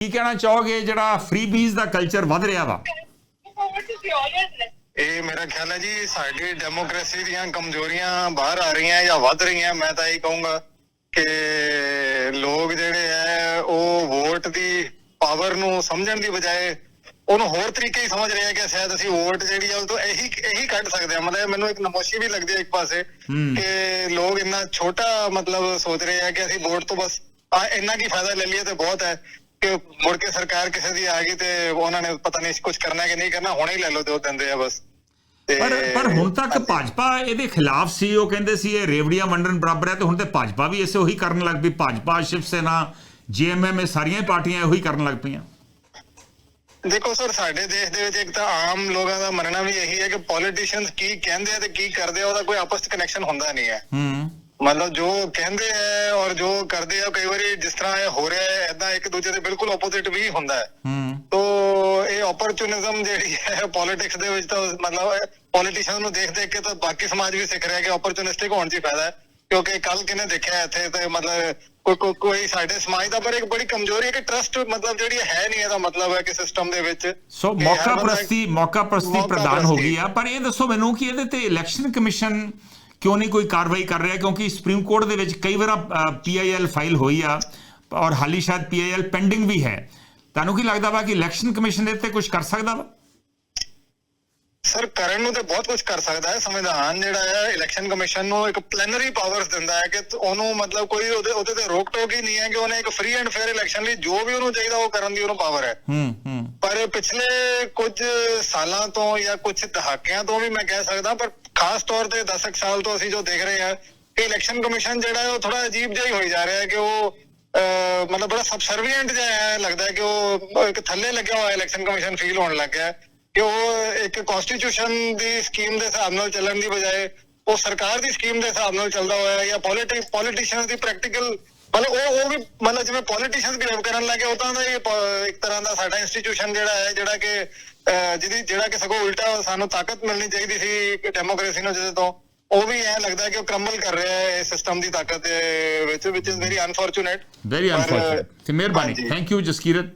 ਕੀ ਕਹਿਣਾ ਚਾਹੋਗੇ? ਜਿਹੜਾ ਫ੍ਰੀ ਬੀਜ਼ ਦਾ ਕਲਚਰ ਵੱਧ ਰਿਹਾ ਵਾ। ਇਹ ਮੇਰਾ ਖਿਆਲ ਹੈ ਜੀ ਸਾਡੀ ਡੈਮੋਕ੍ਰੇਸੀ ਦੀਆਂ ਕਮਜ਼ੋਰੀਆਂ ਬਾਹਰ ਆ ਰਹੀਆਂ ਜਾਂ ਵੱਧ ਰਹੀਆਂ ਮੈਂ ਤਾਂ ਇਹ ਕਹੂੰਗਾ ਕਿ ਲੋਕ ਜਿਹੜੇ ਹੈ ਉਹ ਵੋਟ ਦੀ ਪਾਵਰ ਨੂੰ ਸਮਝਣ ਦੀ ਬਜਾਏ ਉਹਨੂੰ ਹੋਰ ਤਰੀਕੇ ਹੀ ਸਮਝ ਰਹੇ ਆ ਕਿ ਸ਼ਾਇਦ ਅਸੀਂ ਵੋਟ ਜਿਹੜੀ ਆ ਉਹ ਤੋਂ ਇਹੀ ਇਹੀ ਕੱਢ ਸਕਦੇ ਆ। ਮਤਲਬ ਮੈਨੂੰ ਇੱਕ ਨਮੋਸ਼ੀ ਵੀ ਲੱਗਦੀ ਹੈ ਇੱਕ ਪਾਸੇ। ਕਿ ਲੋਕ ਇੰਨਾ ਛੋਟਾ ਮਤਲਬ ਸੋਚ ਰਹੇ ਆ ਕਿ ਅਸੀਂ ਵੋਟ ਤੋਂ ਬਸ ਆ ਇੰਨਾ ਕੀ ਫਾਇਦਾ ਲੈ ਲਈਏ ਤੇ ਬਹੁਤ ਹੈ। ਕਿ ਮੁੜ ਕੇ ਸਰਕਾਰ ਕਿਸੇ ਦੀ ਆ ਗਈ ਤੇ ਉਹਨਾਂ ਨੇ ਪਤਾ ਨਹੀਂ ਕੁਝ ਕਰਨਾ ਹੈ ਕਿ ਨਹੀਂ ਕਰਨਾ ਹੁਣੇ ਹੀ ਲੈ ਲਓ ਤੇ ਉਹ ਦਿੰਦੇ ਆ ਬਸ। ਪਰ ਪਰ ਹੁਣ ਤੱਕ ਭਾਜਪਾ ਇਹਦੇ ਖਿਲਾਫ ਸੀ ਉਹ ਕਹਿੰਦੇ ਸੀ ਇਹ ਰੇਵੜੀਆਂ ਵੰਡਣ ਬਰਾਬਰ ਹੈ ਤੇ ਹੁਣ ਤੇ ਭਾਜਪਾ ਵੀ ਇਸੇ ਉਹੀ ਕਰਨ ਲੱਗ ਪਈ ਭਾਜਪਾ ਸ਼ਿਵ ਸੈਨਾ ਜੀਐਮਐਮ ਇਹ ਸਾਰੀਆਂ ਹੀ ਪਾਰਟੀਆਂ ਉਹੀ ਕਰਨ ਲੱਗ ਪਈਆਂ। ਦੇਖੋ ਸਰ ਸਾਡੇ ਦੇਸ਼ ਦੇ ਵਿੱਚ ਇੱਕ ਤਾਂ ਆਮ ਲੋਕਾਂ ਦਾ ਮੰਨਣਾ ਵੀ ਇਹੀ ਹੈ ਕਿ ਪੋਲੀਟੀਸ਼ੀਅਨਸ ਕੀ ਕਹਿੰਦੇ ਆ ਤੇ ਕੀ ਕਰਦੇ ਆ ਉਹਦਾ ਕੋਈ ਆਪਸ ਵਿੱਚ ਕਨੈਕਸ਼ਨ ਹੁੰਦਾ ਨਹੀਂ ਹੈ। ਹੂੰ। ਮਤਲਬ ਜੋ ਕਹਿੰਦੇ ਆ ਔਰ ਜੋ ਕਰਦੇ ਆ ਕਈ ਵਾਰੀ ਜਿਸ ਤਰ੍ਹਾਂ ਇਹ ਹੋ ਰਿਹਾ ਹੈ ਇਦਾਂ ਇੱਕ ਦੂਜੇ ਦੇ ਬਿਲਕੁਲ ਆਪੋਜ਼ਿਟ ਵੀ ਹੁੰਦਾ ਹੈ। ਹੂੰ। ਤੋ ਇਹ ਓਪਰਚੁਨਿਜ਼ਮ ਜਿਹੜੀ ਹੈ ਪੋਲਿਟਿਕਸ ਦੇ ਵਿੱਚ ਤਾਂ ਮਤਲਬ ਪੋਲੀਟੀਸ਼ੀਅਨ ਨੂੰ ਦੇਖ ਦੇਖ ਕੇ ਤਾਂ ਬਾਕੀ ਸਮਾਜ ਵੀ ਸਿੱਖ ਰਿਹਾ ਕਿ ਓਪਰਚੁਨਿਸਟਿਕ ਹੋਣ 'ਚ ਹੀ ਫਾਇਦਾ ਹੈ। ਕਿਉਂਕਿ ਕੱਲ ਕਿਨੇ ਦੇਖਿਆ ਇੱਥੇ ਤੇ ਮਤਲਬ ਕੋਈ ਕੋਈ- ਸਾਡੇ ਸਮਾਜ ਦਾ ਪਰ ਇੱਕ ਬੜੀ ਕਮਜ਼ੋਰੀ ਹੈ ਕਿ ਟਰਸਟ ਮਤਲਬ ਜਿਹੜੀ ਹੈ ਨਹੀਂ ਇਹਦਾ ਮਤਲਬ ਹੈ ਕਿ ਸਿਸਟਮ ਦੇ ਵਿੱਚ ਸੋ ਮੌਕਾ ਪ੍ਰਸਤੀ ਮੌਕਾ ਪ੍ਰਸਤੀ ਪ੍ਰਦਾਨ ਹੋ। ਗਈ ਆ ਪਰ ਇਹ ਦੱਸੋ ਮੈਨੂੰ ਕਿ ਇਹਦੇ ਤੇ ਇਲੈਕਸ਼ਨ ਕਮਿਸ਼ਨ ਕਿਉਂ ਨਹੀਂ ਕੋਈ ਕਾਰਵਾਈ ਕਰ ਰਿਹਾ? ਕਿਉਂਕਿ ਸੁਪਰੀਮ ਕੋਰਟ ਦੇ ਵਿੱਚ ਕਈ ਵਾਰ ਪੀਆਈਐਲ ਫਾਈਲ ਹੋਈ ਆ ਔਰ ਹਾਲੀ ਸ਼ਾਇਦ ਪੀਆਈਐਲ ਪੈਂਡਿੰਗ ਵੀ ਹੈ। ਤੁਹਾਨੂੰ ਕੀ ਲੱਗਦਾ ਵਾ ਕਿ ਇਲੈਕਸ਼ਨ ਕਮਿਸ਼ਨ ਦੇ ਤੇ ਕੁਝ ਕਰ ਸਕਦਾ ਵਾ? ਸਰ ਕਰਨ ਨੂੰ ਤੇ ਬਹੁਤ ਕੁਝ ਕਰ ਸਕਦਾ ਹੈ। ਸੰਵਿਧਾਨ ਜਿਹੜਾ ਹੈ ਇਲੈਕਸ਼ਨ ਕਮਿਸ਼ਨ ਨੂੰ ਇੱਕ ਪਲੈਨਰੀ ਪਾਵਰਸ ਦਿੰਦਾ ਹੈ ਕਿ ਉਹਨੂੰ ਮਤਲਬ ਕੋਈ ਉਹਦੇ ਉਹਦੇ ਤੇ ਰੋਕ ਟੋਕ ਹੀ ਨਹੀਂ ਹੈ ਕਿ ਉਹਨੇ ਇੱਕ ਫ੍ਰੀ ਐਂਡ ਫੇਅਰ ਇਲੈਕਸ਼ਨ ਲਈ ਜੋ ਵੀ ਉਹਨੂੰ ਚਾਹੀਦਾ ਉਹ ਕਰਨ ਦੀ ਉਹਨੂੰ ਪਾਵਰ ਹੈ। ਹੂੰ ਹੂੰ। ਪਰ ਪਿਛਲੇ ਕੁਝ ਸਾਲਾਂ ਤੋਂ ਜਾਂ ਕੁਝ ਦਹਾਕਿਆਂ ਤੋਂ ਵੀ ਮੈਂ ਕਹਿ ਸਕਦਾ, ਪਰ ਖਾਸ ਤੌਰ ਤੇ 10 ਸਾਲ ਤੋਂ ਅਸੀਂ ਜੋ ਦੇਖ ਰਹੇ ਹਾਂ, ਕਿ ਇਲੈਕਸ਼ਨ ਕਮਿਸ਼ਨ ਜਿਹੜਾ ਹੈ ਉਹ ਥੋੜਾ ਅਜੀਬ ਜਿਹਾ ਹੀ ਹੋਈ ਜਾ ਰਿਹਾ ਹੈ ਕਿ ਉਹ ਮਤਲਬ ਬੜਾ ਸਬਸਰਵੀਐਂਟ ਜਿਹਾ ਹੈ, ਲੱਗਦਾ ਹੈ ਕਿ ਉਹ ਇੱਕ ਥੱਲੇ ਲੱਗਿਆ ਹੋਇਆ ਇਲੈਕਸ਼ਨ ਕਮਿਸ਼ਨ ਫੀਲ ਹੋਣ ਲੱਗ ਗਿਆ ਕਿ ਉਹ ਇੱਕ ਕਨਸਟੀਟਿਊਸ਼ਨ ਦੀ ਸਕੀਮ ਦੇ ਹਿਸਾਬ ਨਾਲ ਚੱਲਣ ਦੀ ਬਜਾਏ ਉਹ ਸਰਕਾਰ ਦੀ ਸਕੀਮ ਦੇ ਹਿਸਾਬ ਨਾਲ ਚੱਲਦਾ ਹੋਇਆ ਹੈ ਜਾਂ ਪੋਲਿਟਿਕ ਪੋਲੀਟੀਸ਼ੀਅਨਸ ਦੀ ਪ੍ਰੈਕਟੀਕਲ ਮਤਲਬ ਉਹ ਉਹ ਵੀ ਮਤਲਬ ਜਿਵੇਂ ਪੋਲੀਟੀਸ਼ੀਅਨਸ ਬਿਹੇਵ ਕਰਨ ਲੱਗੇ ਉਦਾਂ ਦਾ ਇਹ ਇੱਕ ਤਰ੍ਹਾਂ ਦਾ ਸਾਡਾ ਇੰਸਟੀਟਿਊਸ਼ਨ ਜਿਹੜਾ ਹੈ ਜਿਹੜਾ ਕਿ ਜਿਹਦੀ ਜਿਹੜਾ ਕਿ ਸਗੋਂ ਉਲਟਾ ਸਾਨੂੰ ਤਾਕਤ ਮਿਲਣੀ ਚਾਹੀਦੀ ਸੀ ਡੈਮੋਕ੍ਰੇਸੀ ਨੂੰ ਜਿਹਦੇ ਤੋਂ। ਉਹ ਵੀ ਐ ਲੱਗਦਾ ਕਿ ਉਹ ਕ੍ਰਮਲ ਕਰ ਰਿਹਾ ਹੈ ਇਸ ਸਿਸਟਮ ਦੀ ਤਾਕਤ ਦੇ ਵਿੱਚ ਵਿਚ is very unfortunate very unfortunate ਤੇ ਮਿਹਰਬਾਨੀ। Thank you Jaskirat.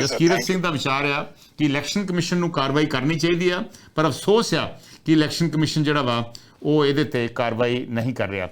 Jaskirat Singh ਦਾ ਵਿਚਾਰ ਆ ਕਿ ਇਲੈਕਸ਼ਨ ਕਮਿਸ਼ਨ ਨੂੰ ਕਾਰਵਾਈ ਕਰਨੀ ਚਾਹੀਦੀ ਆ ਪਰ ਅਫਸੋਸ ਆ ਕਿ ਇਲੈਕਸ਼ਨ ਕਮਿਸ਼ਨ ਜਿਹੜਾ ਵਾ ਉਹ ਇਹਦੇ ਤੇ ਕਾਰਵਾਈ ਨਹੀਂ ਕਰ ਰਿਹਾ।